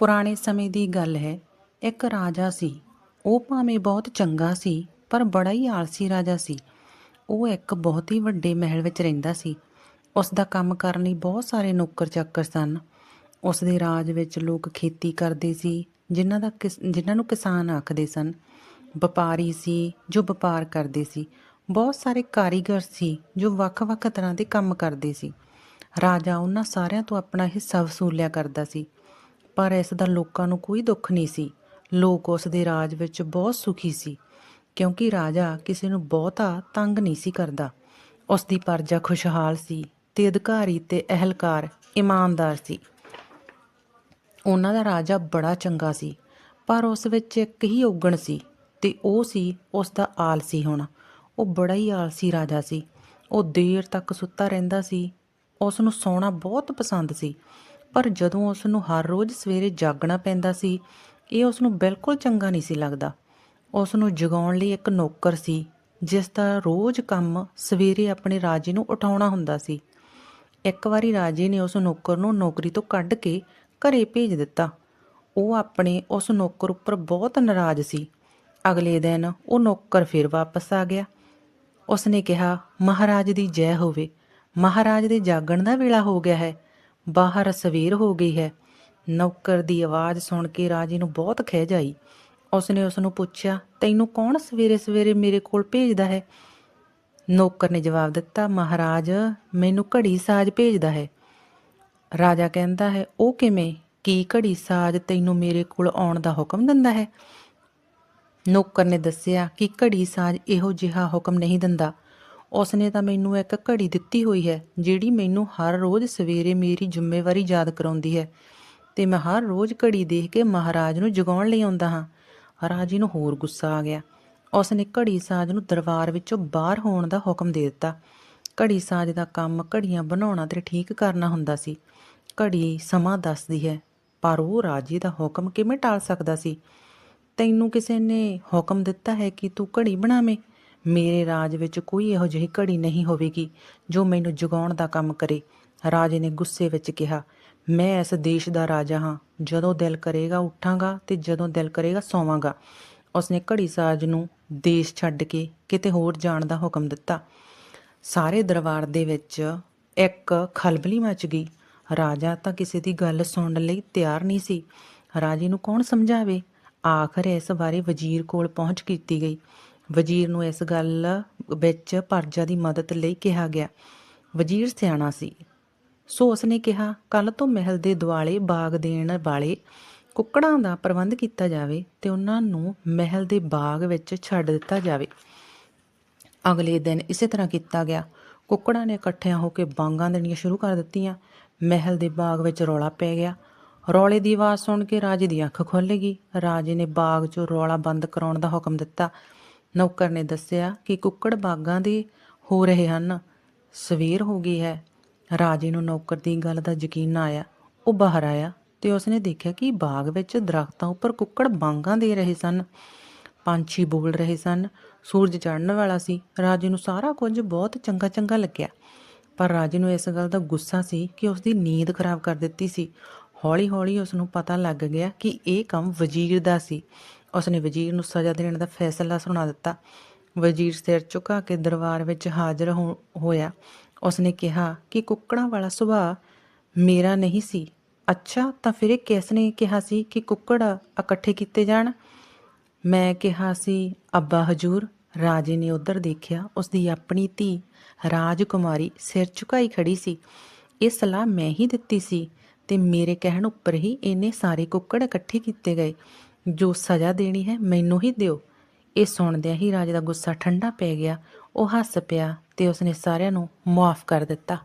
ਪੁਰਾਣੇ ਸਮੇਂ ਦੀ ਗੱਲ ਹੈ। ਇੱਕ ਰਾਜਾ ਸੀ। ਉਹ ਭਾਵੇਂ ਬਹੁਤ ਚੰਗਾ ਸੀ, ਪਰ ਬੜਾ ਹੀ ਆਲਸੀ ਰਾਜਾ ਸੀ। ਉਹ ਇੱਕ ਬਹੁਤ ਹੀ ਵੱਡੇ ਮਹਿਲ ਵਿੱਚ ਰਹਿੰਦਾ ਸੀ। ਉਸ ਦਾ ਕੰਮ ਕਰਨ ਲਈ ਬਹੁਤ ਸਾਰੇ ਨੌਕਰ ਚਾਕਰ ਸਨ। ਉਸ ਦੇ ਰਾਜ ਵਿੱਚ ਲੋਕ ਖੇਤੀ ਕਰਦੇ ਸੀ, ਜਿਨ੍ਹਾਂ ਦਾ ਕਿਸ- ਜਿਨ੍ਹਾਂ ਨੂੰ ਕਿਸਾਨ ਆਖਦੇ ਸਨ। ਵਪਾਰੀ ਸੀ, ਜੋ ਵਪਾਰ ਕਰਦੇ ਸੀ। ਬਹੁਤ ਸਾਰੇ ਕਾਰੀਗਰ ਸੀ, ਜੋ ਵੱਖ-ਵੱਖ ਤਰ੍ਹਾਂ ਦੇ ਕੰਮ ਕਰਦੇ ਸੀ। ਰਾਜਾ ਉਹਨਾਂ ਸਾਰਿਆਂ ਤੋਂ ਆਪਣਾ ਹਿੱਸਾ ਵਸੂਲਿਆ ਕਰਦਾ ਸੀ। ਪਰ ਇਸ ਦਾ ਲੋਕਾਂ ਨੂੰ ਕੋਈ ਦੁੱਖ ਨਹੀਂ ਸੀ। ਲੋਕ ਉਸ ਦੇ ਰਾਜ ਵਿੱਚ ਬਹੁਤ ਸੁਖੀ ਸੀ। ਕਿਉਂਕਿ ਰਾਜਾ ਕਿਸੇ ਨੂੰ ਬਹੁਤਾ ਤੰਗ ਨਹੀਂ ਸੀ ਕਰਦਾ। ਉਸ ਦੀ ਪਰਜਾ ਖੁਸ਼ਹਾਲ ਸੀ ਤੇ ਅਧਿਕਾਰੀ ਤੇ ਅਹਲਕਾਰ ਇਮਾਨਦਾਰ ਸੀ। ਉਹਨਾਂ ਦਾ ਰਾਜਾ ਬੜਾ ਚੰਗਾ ਸੀ, ਪਰ ਉਸ ਵਿੱਚ ਇੱਕ ਹੀ ਔਗਣ ਸੀ ਤੇ ਉਹ ਸੀ ਉਸ ਦਾ ਆਲਸੀ ਹੋਣਾ। ਉਹ ਬੜਾ ਹੀ ਆਲਸੀ ਰਾਜਾ ਸੀ। ਉਹ ਦੇਰ ਤੱਕ ਸੁੱਤਾ ਰਹਿੰਦਾ ਸੀ। ਉਸ ਨੂੰ ਸੌਣਾ ਬਹੁਤ ਪਸੰਦ ਸੀ। ਪਰ ਜਦੋਂ ਉਸ ਨੂੰ ਹਰ ਰੋਜ਼ ਸਵੇਰੇ ਜਾਗਣਾ ਪੈਂਦਾ ਸੀ, ਇਹ ਉਸ ਨੂੰ ਬਿਲਕੁਲ ਚੰਗਾ ਨਹੀਂ ਸੀ ਲੱਗਦਾ। ਉਸ ਨੂੰ ਜਗਾਉਣ ਲਈ ਇੱਕ ਨੌਕਰ ਸੀ, ਜਿਸ ਦਾ ਰੋਜ਼ ਕੰਮ ਸਵੇਰੇ ਆਪਣੇ ਰਾਜੇ ਨੂੰ ਉਠਾਉਣਾ ਹੁੰਦਾ ਸੀ। ਇੱਕ ਵਾਰੀ ਰਾਜੇ ਨੇ ਉਸ ਨੌਕਰ ਨੂੰ ਨੌਕਰੀ ਤੋਂ ਕੱਢ ਕੇ ਘਰੇ ਭੇਜ ਦਿੱਤਾ। ਉਹ ਆਪਣੇ ਉਸ ਨੌਕਰ ਉੱਪਰ ਬਹੁਤ ਨਾਰਾਜ਼ ਸੀ। ਅਗਲੇ ਦਿਨ ਉਹ ਨੌਕਰ ਫਿਰ ਵਾਪਸ ਆ ਗਿਆ। ਉਸਨੇ ਕਿਹਾ, ਮਹਾਰਾਜ ਦੀ ਜੈ ਹੋਵੇ। ਮਹਾਰਾਜ ਦੇ ਜਾਗਣ ਦਾ ਵੇਲਾ ਹੋ ਗਿਆ ਹੈ। ਬਾਹਰ ਸਵੇਰ ਹੋ ਗਈ ਹੈ। ਨੌਕਰ ਦੀ ਆਵਾਜ਼ ਸੁਣ ਕੇ ਰਾਜੇ ਨੂੰ ਬਹੁਤ ਖਿਝ ਆਈ। ਉਸਨੇ ਉਸ ਨੂੰ ਪੁੱਛਿਆ, ਤੈਨੂੰ ਕੌਣ ਸਵੇਰੇ ਸਵੇਰੇ ਮੇਰੇ ਕੋਲ ਭੇਜਦਾ ਹੈ? ਨੌਕਰ ਨੇ ਜਵਾਬ ਦਿੱਤਾ, ਮਹਾਰਾਜ, ਮੈਨੂੰ ਘੜੀ ਸਾਜ ਭੇਜਦਾ ਹੈ। ਰਾਜਾ ਕਹਿੰਦਾ ਹੈ, ਉਹ ਕਿਵੇਂ? ਕੀ ਘੜੀ ਸਾਜ ਤੈਨੂੰ ਮੇਰੇ ਕੋਲ ਆਉਣ ਦਾ ਹੁਕਮ ਦਿੰਦਾ ਹੈ? ਨੌਕਰ ਨੇ ਦੱਸਿਆ ਕਿ ਘੜੀ ਸਾਜ ਇਹੋ ਜਿਹਾ ਹੁਕਮ ਨਹੀਂ ਦਿੰਦਾ। ਉਸ ਨੇ ਤਾਂ ਮੈਨੂੰ ਇੱਕ ਘੜੀ ਦਿੱਤੀ ਹੋਈ ਹੈ, ਜਿਹੜੀ ਮੈਨੂੰ ਹਰ ਰੋਜ਼ ਸਵੇਰੇ ਮੇਰੀ ਜ਼ਿੰਮੇਵਾਰੀ ਯਾਦ ਕਰਾਉਂਦੀ ਹੈ ਤੇ ਮੈਂ ਹਰ ਰੋਜ਼ ਘੜੀ ਦੇਖ ਕੇ ਮਹਾਰਾਜ ਨੂੰ ਜਗਾਉਣ ਲਈ ਆਉਂਦਾ ਹਾਂ। ਰਾਜੇ ਨੂੰ ਹੋਰ ਗੁੱਸਾ ਆ ਗਿਆ। ਉਸਨੇ ਘੜੀ ਸਾਜ ਨੂੰ ਦਰਬਾਰ ਵਿੱਚੋਂ ਬਾਹਰ ਹੋਣ ਦਾ ਹੁਕਮ ਦੇ ਦਿੱਤਾ। ਘੜੀ ਸਾਜ ਦਾ ਕੰਮ ਘੜੀਆਂ ਬਣਾਉਣਾ ਤੇ ਠੀਕ ਕਰਨਾ ਹੁੰਦਾ ਸੀ। ਘੜੀ ਸਮਾਂ ਦੱਸਦੀ ਹੈ, ਪਰ ਉਹ ਰਾਜੇ ਦਾ ਹੁਕਮ ਕਿਵੇਂ ਟਾਲ ਸਕਦਾ ਸੀ? ਤੈਨੂੰ ਕਿਸੇ ਨੇ ਹੁਕਮ ਦਿੱਤਾ ਹੈ ਕਿ ਤੂੰ ਘੜੀ ਬਣਾਵੇਂ? ਮੇਰੇ ਰਾਜ ਵਿੱਚ ਕੋਈ ਇਹੋ ਜਿਹੀ ਘੜੀ ਨਹੀਂ ਹੋਵੇਗੀ ਜੋ ਮੈਨੂੰ ਜਗਾਉਣ ਦਾ ਕੰਮ ਕਰੇ। ਰਾਜੇ ਨੇ ਗੁੱਸੇ ਵਿੱਚ ਕਿਹਾ, ਮੈਂ ਇਸ ਦੇਸ਼ ਦਾ ਰਾਜਾ ਹਾਂ। ਜਦੋਂ ਦਿਲ ਕਰੇਗਾ ਉੱਠਾਂਗਾ ਤੇ ਜਦੋਂ ਦਿਲ ਕਰੇਗਾ ਸੌਵਾਂਗਾ। ਉਸਨੇ ਘੜੀ ਸਾਜ ਨੂੰ ਦੇਸ਼ ਛੱਡ ਕੇ ਕਿਤੇ ਹੋਰ ਜਾਣ ਦਾ ਹੁਕਮ ਦਿੱਤਾ। ਸਾਰੇ ਦਰਬਾਰ ਦੇ ਵਿੱਚ ਇੱਕ ਖਲਬਲੀ ਮਚ ਗਈ। ਰਾਜਾ ਤਾਂ ਕਿਸੇ ਦੀ ਗੱਲ ਸੁਣਨ ਲਈ ਤਿਆਰ ਨਹੀਂ ਸੀ। ਰਾਜੇ ਨੂੰ ਕੌਣ ਸਮਝਾਵੇ? ਆਖਰ ਇਸ ਬਾਰੇ ਵਜ਼ੀਰ ਕੋਲ ਪਹੁੰਚ ਕੀਤੀ ਗਈ। ਵਜ਼ੀਰ ਨੂੰ ਇਸ ਗੱਲ ਵਿੱਚ ਪਰਜਾ ਦੀ ਮਦਦ ਲਈ ਕਿਹਾ ਗਿਆ। ਵਜ਼ੀਰ ਸਿਆਣਾ ਸੀ। ਸੋ ਉਸਨੇ ਕਿਹਾ ਕੱਲ ਤੋਂ ਮਹਿਲ ਦੇ ਦੁਆਲੇ ਬਾਗ ਦੇਣ ਵਾਲੇ ਕੁੱਕੜਾਂ ਦਾ ਪ੍ਰਬੰਧ ਕੀਤਾ ਜਾਵੇ ਤੇ ਉਹਨਾਂ ਨੂੰ ਮਹਿਲ ਦੇ ਬਾਗ ਵਿੱਚ ਛੱਡ ਦਿੱਤਾ ਜਾਵੇ। ਅਗਲੇ ਦਿਨ ਇਸੇ ਤਰ੍ਹਾਂ ਕੀਤਾ ਗਿਆ। ਕੁੱਕੜਾਂ ਨੇ ਇਕੱਠਿਆਂ ਹੋ ਕੇ ਬਾਂਗਾਂ ਦੇਣੀਆਂ ਸ਼ੁਰੂ ਕਰ ਦਿੱਤੀਆਂ। ਮਹਿਲ ਦੇ ਬਾਗ ਵਿੱਚ ਰੌਲਾ ਪੈ ਗਿਆ। ਰੌਲੇ ਦੀ ਆਵਾਜ਼ ਸੁਣ ਕੇ ਰਾਜੇ ਦੀ ਅੱਖ ਖੁੱਲ੍ਹ ਗਈ। ਰਾਜੇ ਨੇ ਬਾਗ 'ਚੋਂ ਰੌਲਾ ਬੰਦ ਕਰਾਉਣ ਦਾ ਹੁਕਮ ਦਿੱਤਾ। ਨੌਕਰ ਨੇ ਦੱਸਿਆ ਕਿ ਕੁੱਕੜ ਬਾਗਾਂ ਦੇ ਹੋ ਰਹੇ ਹਨ। ਸਵੇਰ ਹੋ ਗਈ ਹੈ। ਰਾਜੇ ਨੂੰ ਨੌਕਰ ਦੀ ਗੱਲ ਦਾ ਯਕੀਨ ਨਾ ਆਇਆ। ਉਹ ਬਾਹਰ ਆਇਆ ਤੇ ਉਸਨੇ ਦੇਖਿਆ ਕਿ ਬਾਗ ਵਿੱਚ ਦਰਖਤਾਂ ਉੱਪਰ ਕੁੱਕੜ ਬਾਂਗਾਂ ਦੇ ਰਹੇ ਸਨ। ਪੰਛੀ ਬੋਲ ਰਹੇ ਸਨ। ਸੂਰਜ ਚੜ੍ਹਨ ਵਾਲਾ ਸੀ। ਰਾਜੇ ਨੂੰ ਸਾਰਾ ਕੁਝ ਬਹੁਤ ਚੰਗਾ ਚੰਗਾ ਲੱਗਿਆ। ਪਰ ਰਾਜੇ ਨੂੰ ਇਸ ਗੱਲ ਦਾ ਗੁੱਸਾ ਸੀ ਕਿ ਉਸ ਦੀ ਨੀਂਦ ਖਰਾਬ ਕਰ ਦਿੱਤੀ ਸੀ। ਹੌਲੀ-ਹੌਲੀ ਉਸ ਨੂੰ ਪਤਾ ਲੱਗ ਗਿਆ ਕਿ ਇਹ ਕੰਮ ਵਜ਼ੀਰ ਦਾ ਸੀ। ਉਸਨੇ ਵਜ਼ੀਰ ਨੂੰ ਸਜ਼ਾ ਦੇਣ ਦਾ ਫੈਸਲਾ ਸੁਣਾ ਦਿੱਤਾ। ਵਜ਼ੀਰ ਸਿਰ ਝੁਕਾ ਕੇ ਦਰਬਾਰ ਵਿੱਚ ਹਾਜ਼ਰ ਹੋ- ਹੋਇਆ। ਉਸਨੇ ਕਿਹਾ ਕਿ ਕੁੱਕੜਾਂ ਵਾਲਾ ਸੁਭਾਅ ਮੇਰਾ ਨਹੀਂ ਸੀ। ਅੱਛਾ, ਤਾਂ ਫਿਰ ਇਹ ਕਿਸ ਨੇ ਕਿਹਾ ਸੀ ਕਿ ਕੁੱਕੜ ਇਕੱਠੇ ਕੀਤੇ ਜਾਣ? ਮੈਂ ਕਿਹਾ ਸੀ, ਅੱਬਾ ਹਜੂਰ, ਰਾਜੇ ਨੇ ਉਧਰ ਦੇਖਿਆ ਉਸ ਦੀ ਆਪਣੀ ਧੀ ਰਾਜਕੁਮਾਰੀ ਸਿਰ ਝੁਕਾਈ ਖੜੀ ਸੀ। ਇਹ ਸਲਾਹ ਮੈਂ ਹੀ ਦਿੱਤੀ ਸੀ ਤੇ ਮੇਰੇ ਕਹਿਣ ਉੱਪਰ ਹੀ ਇਹਨੇ ਸਾਰੇ ਕੁੱਕੜ ਇਕੱਠੇ ਕੀਤੇ ਗਏ। ਜੋ ਸਜ਼ਾ ਦੇਣੀ ਹੈ, ਮੈਨੂੰ ਹੀ ਦਿਓ। ਇਹ ਸੁਣਦਿਆਂ ਹੀ ਰਾਜੇ ਦਾ ਗੁੱਸਾ ਠੰਡਾ ਪੈ ਗਿਆ। ਉਹ ਹੱਸ ਪਿਆ ਤੇ ਉਸਨੇ ਸਾਰਿਆਂ ਨੂੰ ਮਾਫ ਕਰ ਦਿੱਤਾ।